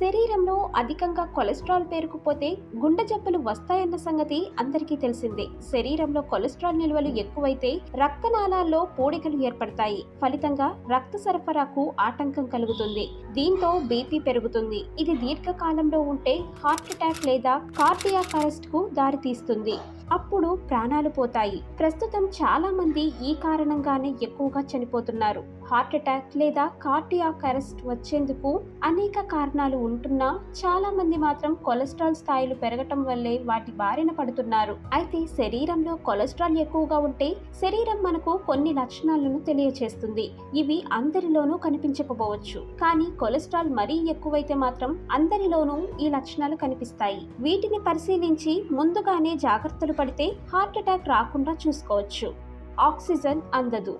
శరీరంలో అధికంగా కొలెస్ట్రాల్ పేరుకుపోతే గుండె జబ్బులు వస్తాయన్న సంగతి అందరికీ తెలిసిందే. శరీరంలో కొలెస్ట్రాల్ నిల్వలు ఎక్కువైతే రక్తనాళాల్లో పూడికలు ఏర్పడతాయి. ఫలితంగా రక్త సరఫరాకు ఆటంకం కలుగుతుంది. దీంతో బీపీ పెరుగుతుంది. ఇది దీర్ఘకాలంలో ఉంటే హార్ట్ అటాక్ లేదా కార్డియాక్ అరెస్ట్కు దారితీస్తుంది. అప్పుడు ప్రాణాలు పోతాయి. ప్రస్తుతం చాలా మంది ఈ కారణంగానే ఎక్కువగా చనిపోతున్నారు. హార్ట్ అటాక్ లేదా కార్డియాక్ అరెస్ట్ వచ్చేందుకు అనేక కారణాలు ఉంటున్నా చాలా మంది మాత్రం కొలెస్ట్రాల్ స్థాయిలు పెరగటం వల్లే వాటి బారిన పడుతున్నారు. అయితే శరీరంలో కొలెస్ట్రాల్ ఎక్కువగా ఉంటే శరీరం మనకు కొన్ని లక్షణాలను తెలియచేస్తుంది. ఇవి అందరిలోనూ కనిపించకపోవచ్చు. కానీ కొలెస్ట్రాల్ మరీ ఎక్కువైతే మాత్రం అందరిలోనూ ఈ లక్షణాలు కనిపిస్తాయి. వీటిని పరిశీలించి ముందుగానే జాగ్రత్తలు పడితే హార్ట్ అటాక్ రాకుండా చూసుకోవచ్చు. ఆక్సిజన్ అందదు.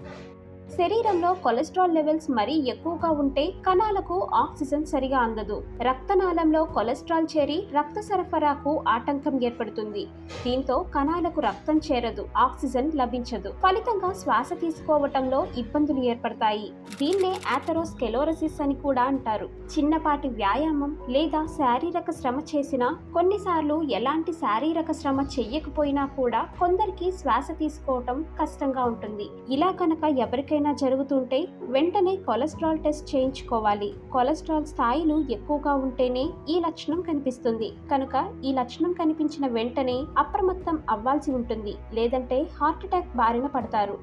శరీరంలో కొలెస్ట్రాల్ లెవెల్స్ మరీ ఎక్కువగా ఉంటే కణాలకు ఆక్సిజన్ సరిగా అందదు. రక్తనాళంలో కొలెస్ట్రాల్ చేరి రక్త సరఫరాకు ఆటంకం ఏర్పడుతుంది. దీంతో కణాలకు రక్తం చేరదు ఆక్సిజన్ లభించదు. ఫలితంగా శ్వాస తీసుకోవటంలో ఇబ్బందులు ఏర్పడతాయి. దీన్నే ఆథరోస్కెలోరసిస్ అని కూడా అంటారు. చిన్నపాటి వ్యాయామం లేదా శారీరక శ్రమ చేసినా కొన్నిసార్లు ఎలాంటి శారీరక శ్రమ చెయ్యకపోయినా కూడా కొందరికి శ్వాస తీసుకోవటం కష్టంగా ఉంటుంది. ఇలా కనుక ఎవరికైనా జరుగుతుంటే వెంటనే కొలెస్ట్రాల్ టెస్ట్ చేయించుకోవాలి. కొలెస్ట్రాల్ స్థాయిలు ఎక్కువగా ఉంటేనే ఈ లక్షణం కనిపిస్తుంది. కనుక ఈ లక్షణం కనిపించిన వెంటనే అప్రమత్తం అవ్వాల్సి ఉంటుంది. లేదంటే హార్ట్ అటాక్ బారిన పడతారు.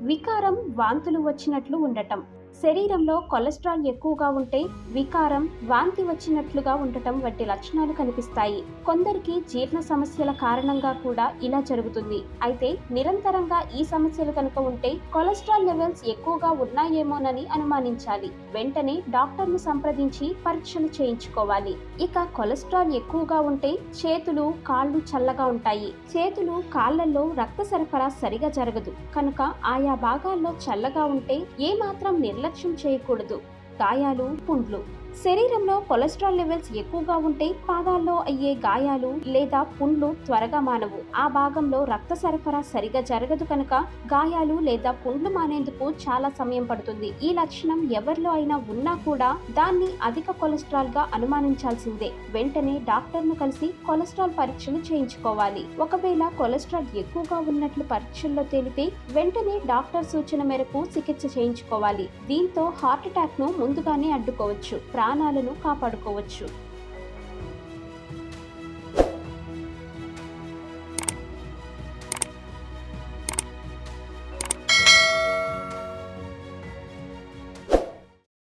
వికారం వాంతులు వచ్చినట్లు ఉండటం. శరీరంలో కొలెస్ట్రాల్ ఎక్కువగా ఉంటే వికారం వాంతి వచ్చినట్లుగా ఉండటం వంటి లక్షణాలు కనిపిస్తాయి. కొందరికి జీర్ణ సమస్యల కారణంగా కూడా ఇలా జరుగుతుంది. అయితే నిరంతరంగా ఈ సమస్యలు కనుక ఉంటే కొలెస్ట్రాల్ లెవెల్స్ ఎక్కువగా ఉన్నాయేమోనని అనుమానించాలి. వెంటనే డాక్టర్ను సంప్రదించి పరీక్షలు చేయించుకోవాలి. ఇక కొలెస్ట్రాల్ ఎక్కువగా ఉంటే చేతులు కాళ్ళు చల్లగా ఉంటాయి. చేతులు కాళ్ళల్లో రక్త సరఫరా సరిగా జరగదు. కనుక ఆయా భాగాల్లో చల్లగా ఉంటే ఏమాత్రం నిర్లక్ష్యం చేయకూడదు. గాయాలు పుండ్లు. శరీరంలో కొలెస్ట్రాల్ లెవెల్స్ ఎక్కువగా ఉంటే పాదాల్లో అయ్యే గాయాలు లేదా పుండ్లు త్వరగా మానవు. ఆ భాగంలో రక్త సరఫరా సరిగా జరగదు కనుక గాయాలు లేదా పుండ్లు మానేందుకు చాలా సమయం పడుతుంది. ఈ లక్షణం ఎవరిలో అయినా ఉన్నా కూడా దాన్ని అధిక కొలెస్ట్రాల్గా అనుమానించాల్సిందే. వెంటనే డాక్టర్ను కలిసి కొలెస్ట్రాల్ పరీక్షలు చేయించుకోవాలి. ఒకవేళ కొలెస్ట్రాల్ ఎక్కువగా ఉన్నట్లు పరీక్షల్లో తేలితే వెంటనే డాక్టర్ సూచన మేరకు చికిత్స చేయించుకోవాలి. దీంతో హార్ట్ అటాక్ను ముందుగానే అడ్డుకోవచ్చు. ప్రాణాలను కాపాడుకోవచ్చు.